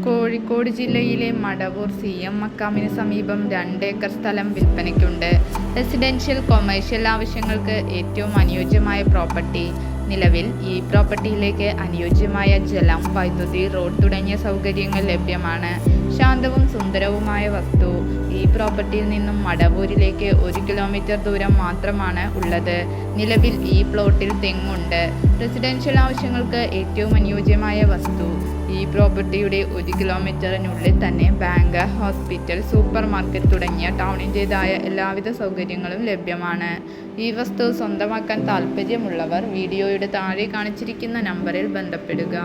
കോഴിക്കോട് ജില്ലയിലെ Madavoor C M മക്കാമിന് സമീപം രണ്ട് ഏക്കർ സ്ഥലം വിൽപ്പനയ്ക്കുണ്ട്. റെസിഡൻഷ്യൽ കൊമേഴ്ഷ്യൽ ആവശ്യങ്ങൾക്ക് ഏറ്റവും അനുയോജ്യമായ പ്രോപ്പർട്ടി. നിലവിൽ ഈ പ്രോപ്പർട്ടിയിലേക്ക് അനുയോജ്യമായ ജലം വൈദ്യുതി റോഡ് തുടങ്ങിയ സൗകര്യങ്ങൾ ലഭ്യമാണ്. ശാന്തവും സുന്ദരവുമായ വസ്തു. ഈ പ്രോപ്പർട്ടിയിൽ നിന്നും മടവൂരിലേക്ക് ഒരു കിലോമീറ്റർ ദൂരം മാത്രമാണ് ഉള്ളത്. നിലവിൽ ഈ പ്ലോട്ടിൽ തെങ്ങുണ്ട്. റെസിഡൻഷ്യൽ ആവശ്യങ്ങൾക്ക് ഏറ്റവും അനുയോജ്യമായ വസ്തു. ഈ പ്രോപ്പർട്ടിയുടെ ഒരു കിലോമീറ്ററിനുള്ളിൽ തന്നെ ബാങ്ക് ഹോസ്പിറ്റൽ സൂപ്പർ മാർക്കറ്റ് തുടങ്ങിയ ടൗണിന്റേതായ എല്ലാവിധ സൗകര്യങ്ങളും ലഭ്യമാണ്. ഈ വസ്തു സ്വന്തമാക്കാൻ താൽപ്പര്യമുള്ളവർ വീഡിയോയുടെ താഴെ കാണിച്ചിരിക്കുന്ന നമ്പറിൽ ബന്ധപ്പെടുക.